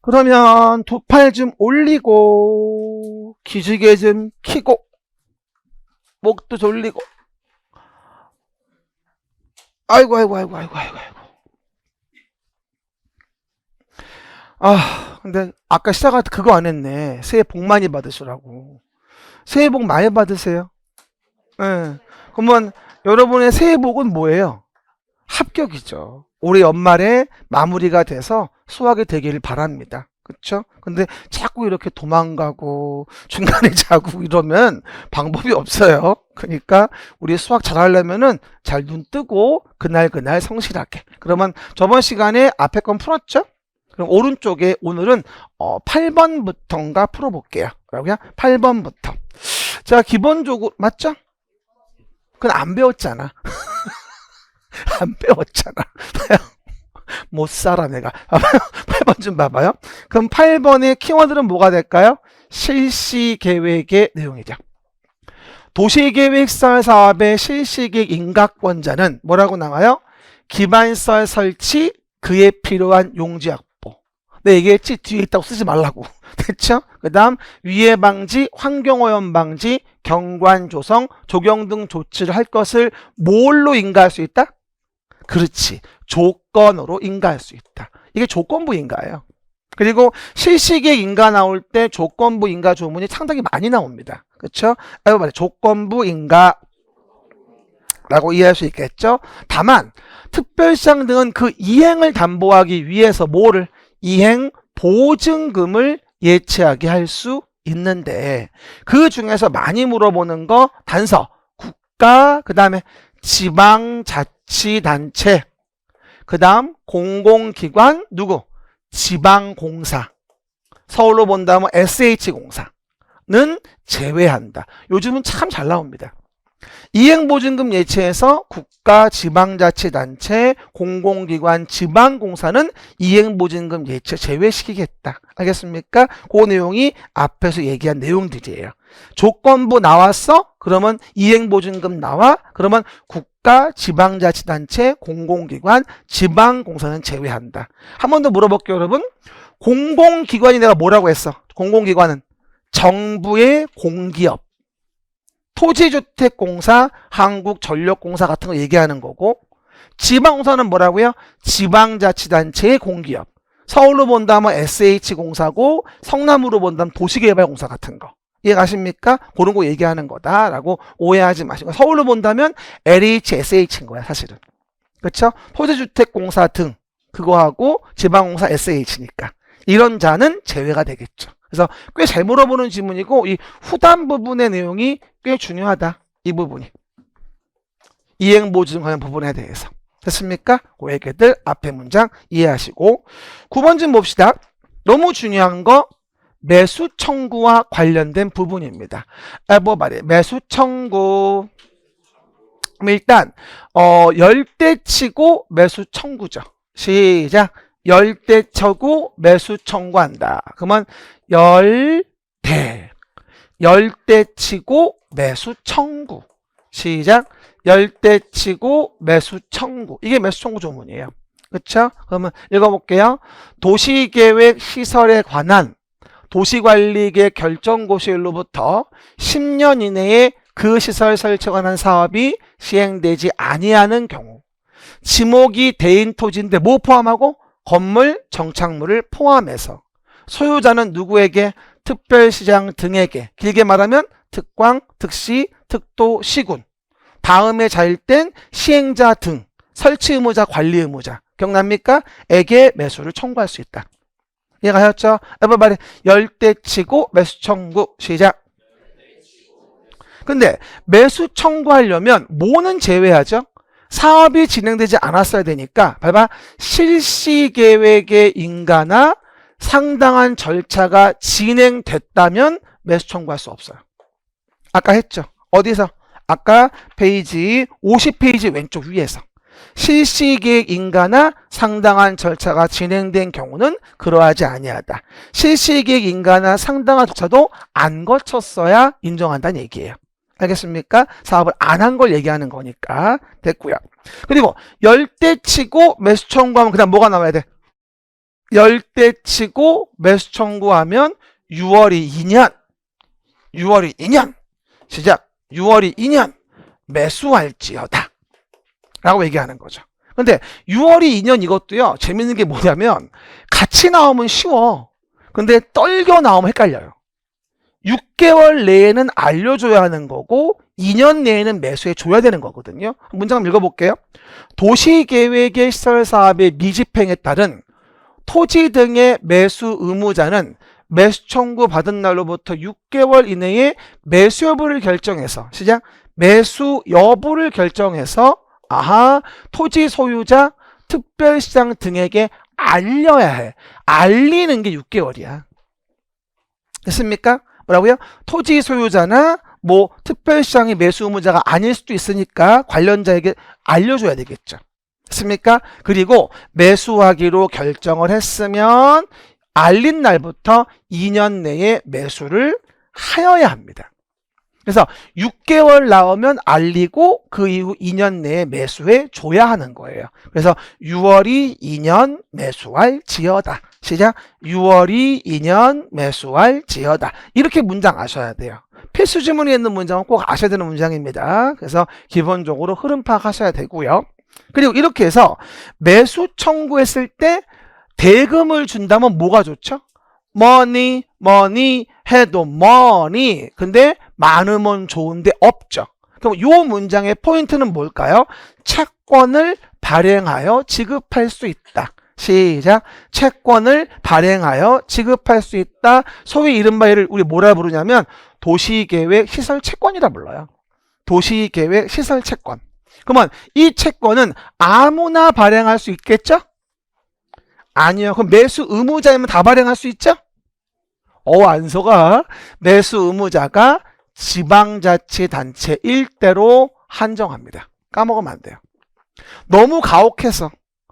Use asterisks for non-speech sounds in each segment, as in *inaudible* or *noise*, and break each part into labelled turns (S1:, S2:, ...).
S1: 그러면 두 팔 좀 올리고 기지개 좀 키고 목도 졸리고. 아이고 아이고 아이고 아이고 아이고 아이고. 아 근데 아까 시작할 때 그거 안 했네. 새해 복 많이 받으시라고. 새해 복 많이 받으세요. 예. 그러면 여러분의 새해 복은 뭐예요 합격이죠 올해 연말에 마무리가 돼서 수학이 되기를 바랍니다. 그쵸? 근데 자꾸 이렇게 도망가고 중간에 *laughs* 자고 이러면 방법이 없어요. 그러니까 우리 수학 잘하려면은 잘 눈 뜨고 그날 그날 성실하게. 그러면 저번 시간에 앞에 건 풀었죠? 그럼 오른쪽에 오늘은 어 8번부터인가 풀어볼게요. 라고요? 8번부터. 자, 기본적으로 맞죠? 그건 안 배웠잖아. *laughs* 안 배웠잖아. *laughs* 못 살아 내가. *laughs* 8번 좀 봐봐요. 그럼 8번의 키워드는 뭐가 될까요? 실시 계획의 내용이죠. 도시계획설 사업의 실시계획 인가권자는 뭐라고 나와요? 기반설 설치, 그에 필요한 용지 확보. 내 얘기했지? 뒤에 있다고 쓰지 말라고. *laughs* 됐죠? 그 다음 위해 방지, 환경오염 방지, 경관 조성, 조경 등 조치를 할 것을 뭘로 인가할 수 있다? 그렇지. 조건으로 인가할 수 있다. 이게 조건부 인가예요. 그리고 실시계획 인가 나올 때 조건부 인가 조문이 상당히 많이 나옵니다. 그렇죠? 아이고 말해 조건부 인가 라고 이해할 수 있겠죠? 다만 특별시장 등은 그 이행을 담보하기 위해서 뭐를 이행 보증금을 예치하게 할 수 있는데 그 중에서 많이 물어보는 거 단서 국가 그 다음에 지방 자치 단체 그 다음 공공기관 누구? 지방공사 서울로 본다면 SH공사는 제외한다. 요즘은 참 잘 나옵니다. 이행보증금 예치에서 국가 지방자치단체 공공기관 지방공사는 이행보증금 예치 제외시키겠다. 알겠습니까? 그 내용이 앞에서 얘기한 내용들이에요. 조건부 나왔어? 그러면 이행보증금 나와? 그러면 국가 지방자치단체 공공기관 지방공사는 제외한다. 한 번 더 물어볼게요, 여러분. 공공기관이 내가 뭐라고 했어? 공공기관은 정부의 공기업. 토지주택공사, 한국전력공사 같은 거 얘기하는 거고 지방공사는 뭐라고요? 지방자치단체의 공기업. 서울로 본다면 SH공사고 성남으로 본다면 도시개발공사 같은 거. 이해가십니까? 그런 거 얘기하는 거다라고 오해하지 마시고 서울로 본다면 LHSH인 거야 사실은. 그렇죠? 토지주택공사 등 그거하고 지방공사 SH니까 이런 자는 제외가 되겠죠. 그래서 꽤 잘 물어보는 질문이고 이 후단 부분의 내용이 꽤 중요하다. 이 부분이. 이행보증 관련 부분에 대해서. 됐습니까? 그 얘기들 앞에 문장 이해하시고 9번 좀 봅시다. 너무 중요한 거 매수 청구와 관련된 부분입니다. 아, 뭐 말이에요. 매수 청구. 일단 어 열대 치고 매수 청구죠. 시작. 열대 쳐고 매수 청구한다. 그러면 열대 열대 치고 매수 청구. 시작. 열대 치고 매수 청구. 이게 매수 청구 조문이에요. 그렇죠? 그러면 읽어볼게요. 도시계획 시설에 관한 도시관리계 결정고시일로부터 10년 이내에 그 시설 설치에 관한 사업이 시행되지 아니하는 경우 지목이 대인 토지인데 뭐 포함하고? 건물, 정착물을 포함해서. 소유자는 누구에게? 특별시장 등에게. 길게 말하면 특광, 특시, 특도, 시군. 다음에 자일된 시행자 등 설치 의무자, 관리 의무자. 기억납니까? 에게 매수를 청구할 수 있다. 이해가셨죠? everybody 열대치고 매수 청구 시작. 근데 매수 청구하려면 뭐는 제외하죠? 사업이 진행되지 않았어야 되니까 봐봐 실시 계획의 인가나 상당한 절차가 진행됐다면 매수 청구할 수 없어요. 아까 했죠. 어디서? 아까 페이지 50페이지 왼쪽 위에서 실시계획 인가나 상당한 절차가 진행된 경우는 그러하지 아니하다. 실시계획 인가나 상당한 절차도 안 거쳤어야 인정한다는 얘기예요. 알겠습니까? 사업을 안 한 걸 얘기하는 거니까 됐고요. 그리고 열대치고 매수 청구하면 그다음 뭐가 나와야 돼? 열대 치고 매수 청구하면 6월이 2년. 6월이 2년. 시작. 6월이 2년. 매수할지어다. 라고 얘기하는 거죠. 근데 6월이 2년 이것도요, 재밌는 게 뭐냐면, 같이 나오면 쉬워. 근데 떨겨 나오면 헷갈려요. 6개월 내에는 알려줘야 하는 거고, 2년 내에는 매수해 줘야 되는 거거든요. 문장 한번 읽어볼게요. 도시계획의 시설사업의 미집행에 따른 토지 등의 매수 의무자는 매수 청구 받은 날로부터 6개월 이내에 매수 여부를 결정해서 시작 매수 여부를 결정해서 아하 토지 소유자 특별시장 등에게 알려야 해 알리는 게 6개월이야 됐습니까? 뭐라고요? 토지 소유자나 뭐 특별시장의 매수 의무자가 아닐 수도 있으니까 관련자에게 알려줘야 되겠죠. 됐습니까? 그리고 매수하기로 결정을 했으면 알린 날부터 2년 내에 매수를 하여야 합니다. 그래서 6개월 나오면 알리고 그 이후 2년 내에 매수해 줘야 하는 거예요. 그래서 6월이 2년 매수할 지어다. 시작. 6월이 2년 매수할 지어다. 이렇게 문장 아셔야 돼요. 필수 지문에 있는 문장은 꼭 아셔야 되는 문장입니다. 그래서 기본적으로 흐름 파악하셔야 되고요. 그리고 이렇게 해서 매수 청구했을 때 대금을 준다면 뭐가 좋죠? Money, money 해도 money. 근데 많으면 좋은데 없죠. 그럼 이 문장의 포인트는 뭘까요? 채권을 발행하여 지급할 수 있다. 시작. 채권을 발행하여 지급할 수 있다. 소위 이른바 이를 우리 뭐라 부르냐면 도시계획 시설 채권이라 불러요. 도시계획 시설 채권. 그러면 이 채권은 아무나 발행할 수 있겠죠? 아니요. 그럼 매수 의무자이면 다 발행할 수 있죠? 어, 안소가 매수 의무자가 지방자치단체 일대로 한정합니다. 까먹으면 안 돼요. 너무 가혹해서.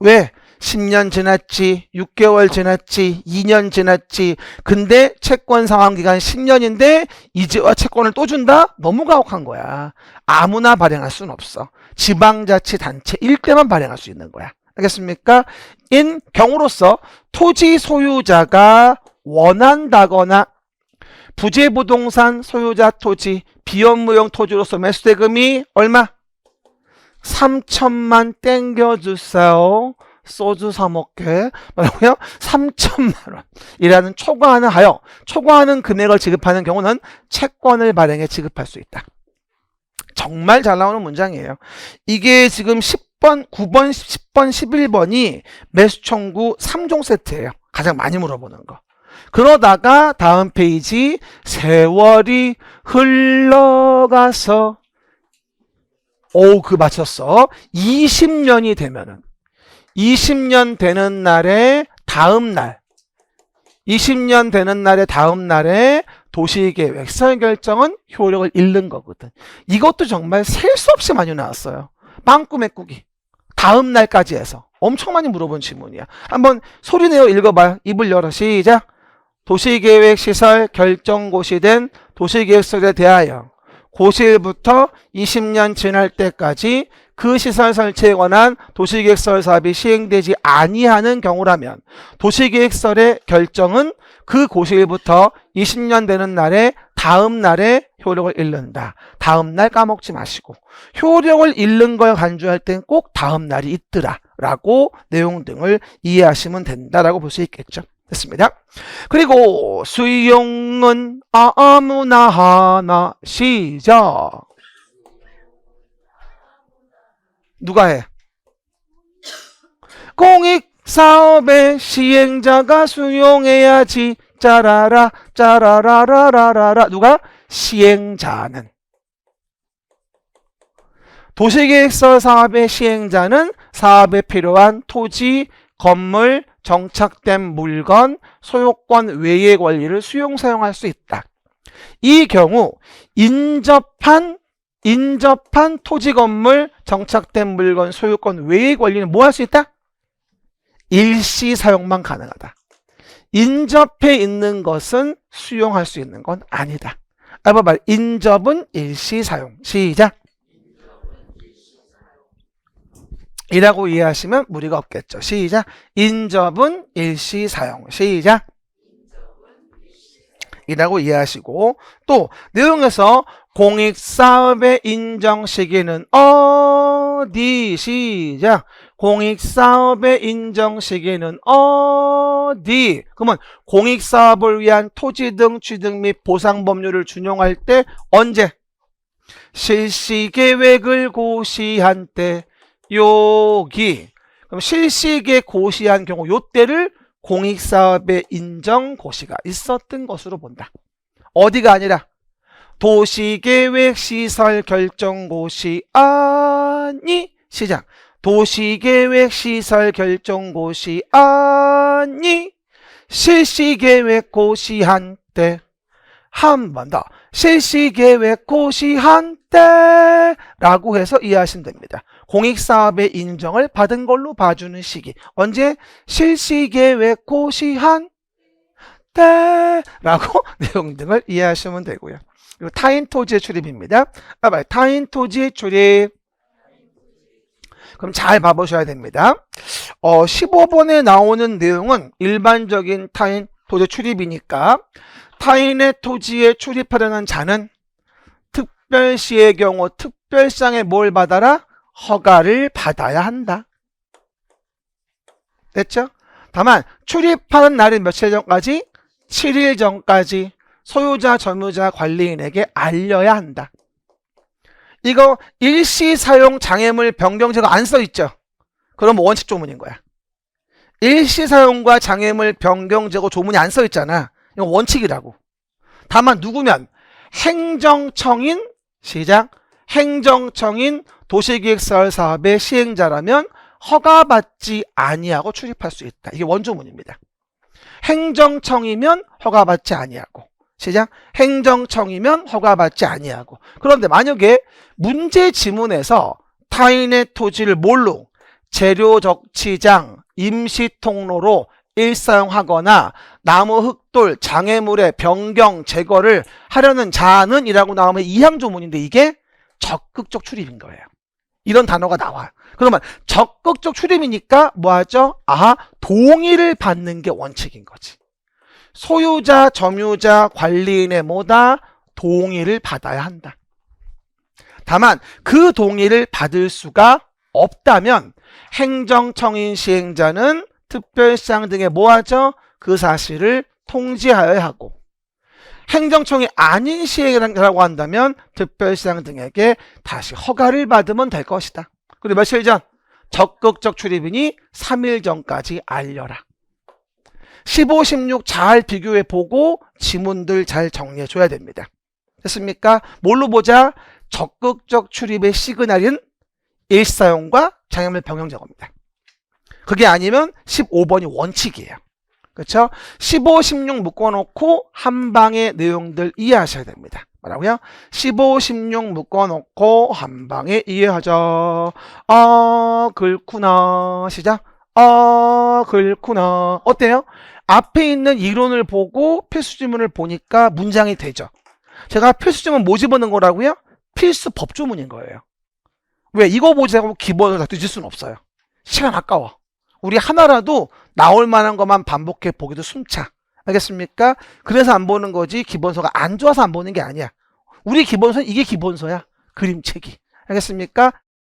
S1: 왜? 10년 지났지, 6개월 지났지, 2년 지났지. 근데 채권 상환 기간 10년인데 이제와 채권을 또 준다? 너무 가혹한 거야. 아무나 발행할 수는 없어. 지방자치단체 일대만 발행할 수 있는 거야. 알겠습니까? 인 경우로서 토지 소유자가 원한다거나 부재부동산 소유자 토지 비업무용 토지로서 매수대금이 얼마? 3천만 땡겨주세요. 소주 사 먹게 뭐라고요? 3천만 원이라는 초과하는 하여 초과하는 금액을 지급하는 경우는 채권을 발행해 지급할 수 있다. 정말 잘 나오는 문장이에요. 이게 지금 10 번, 9번, 10번, 11번이 매수 청구 3종 세트예요. 가장 많이 물어보는 거. 그러다가 다음 페이지 세월이 흘러가서 오, 그 맞췄어. 20년이 되면은 20년 되는 날에 다음 날 20년 되는 날에 다음 날에 도시계획 설 결정은 효력을 잃는 거거든. 이것도 정말 셀 수 없이 많이 나왔어요. 빵꾸 메꾸기. 다음 날까지 해서 엄청 많이 물어본 질문이야. 한번 소리 내어 읽어봐요. 입을 열어 시작. 도시계획 시설 결정 고시된 도시계획설에 대하여 고시일부터 20년 지날 때까지 그 시설 설치에 관한 도시계획설 사업이 시행되지 아니하는 경우라면 도시계획설의 결정은 그 고시일부터 20년 되는 날에 다음 날에 효력을 잃는다. 다음 날 까먹지 마시고 효력을 잃는 걸 간주할 땐 꼭 다음 날이 있더라 라고 내용 등을 이해하시면 된다라고 볼 수 있겠죠. 됐습니다. 그리고 수용은 아무나 하나 시작. 누가 해? 공익 사업의 시행자가 수용해야지. 짜라라 짜라라라라라 누가 시행자는 도시계획서 사업의 시행자는 사업에 필요한 토지, 건물, 정착된 물건, 소유권 외의 권리를 수용 사용할 수 있다. 이 경우 인접한 인접한 토지 건물, 정착된 물건, 소유권 외의 권리는 뭐 할 수 있다? 일시 사용만 가능하다. 인접해 있는 것은 수용할 수 있는 건 아니다. 알아봐 인접은 일시 사용. 시작. 이라고 이해하시면 무리가 없겠죠. 시작. 인접은 일시 사용. 시작. 이라고 이해하시고 또 내용에서 공익사업의 인정 시기는 어디 시작? 공익사업의 인정 시기는 어디? 그러면 공익사업을 위한 토지 등 취득 및 보상 법률을 준용할 때 언제? 실시계획을 고시한 때 여기. 그럼 실시계 고시한 경우 요때를 공익사업의 인정 고시가 있었던 것으로 본다. 어디가 아니라 도시계획 시설 결정 고시 아니. 시작. 도시계획 시설 결정 고시 아니. 실시계획 고시 한 때. 한 번 더. 실시계획 고시 한 때 라고 해서 이해하시면 됩니다. 공익사업의 인정을 받은 걸로 봐주는 시기. 언제? 실시계획 고시 한 때 라고 *laughs* 내용 등을 이해하시면 되고요. 타인 토지의 출입입니다. 아, 봐요. 타인 토지의 출입. 그럼 잘 봐보셔야 됩니다. 어, 15번에 나오는 내용은 일반적인 타인 토지 출입이니까 타인의 토지에 출입하려는 자는 특별시의 경우 특별상에 뭘 받아라? 허가를 받아야 한다. 됐죠? 다만 출입하는 날은 며칠 전까지? 7일 전까지 소유자, 점유자, 관리인에게 알려야 한다. 이거 일시 사용 장애물 변경제가 안써 있죠? 그럼 원칙 조문인 거야. 일시 사용과 장애물 변경제고 조문이 안 써 있잖아. 이건 원칙이라고. 다만 누구면 행정청인 시작 행정청인 도시기획사업 사업의 시행자라면 허가받지 아니하고 출입할 수 있다. 이게 원조문입니다. 행정청이면 허가받지 아니하고 시작 행정청이면 허가받지 아니하고 그런데 만약에 문제 지문에서 타인의 토지를 뭘로 재료 적치장 임시 통로로 일사용하거나 나무 흙돌 장애물의 변경 제거를 하려는 자는 이라고 나오면 이항 조문인데 이게 적극적 출입인 거예요. 이런 단어가 나와요. 그러면 적극적 출입이니까 뭐 하죠? 아 동의를 받는 게 원칙인 거지. 소유자, 점유자, 관리인의 뭐다? 동의를 받아야 한다. 다만 그 동의를 받을 수가 없다면 행정청인 시행자는 특별시장 등에 뭐하죠? 그 사실을 통지하여야 하고 행정청이 아닌 시행이라고 한다면 특별시장 등에게 다시 허가를 받으면 될 것이다. 그리고 며칠 전 적극적 출입이니 3일 전까지 알려라. 15, 16 잘 비교해 보고 지문들 잘 정리해 줘야 됩니다. 됐습니까? 뭘로 보자? 적극적 출입의 시그널인 일사용과 장애물 병영 작업입니다. 그게 아니면 15번이 원칙이에요. 그렇죠? 15, 16 묶어놓고 한 방의 내용들 이해하셔야 됩니다. 뭐라고요? 15, 16 묶어놓고 한 방에 이해하자. 아, 그렇구나. 시작. 아, 그렇구나. 어때요? 앞에 있는 이론을 보고 필수지문을 보니까 문장이 되죠. 제가 필수지문 뭐 집어넣은 거라고요? 필수 법조문인 거예요. 왜? 이거 보자고 기본을 다 뒤질 수는 없어요. 시간 아까워. 우리 하나라도 나올 만한 것만 반복해 보기도 숨차. 알겠습니까? 그래서 안 보는 거지 기본서가 안 좋아서 안 보는 게 아니야. 우리 기본서는 이게 기본서야. 그림책이. 알겠습니까?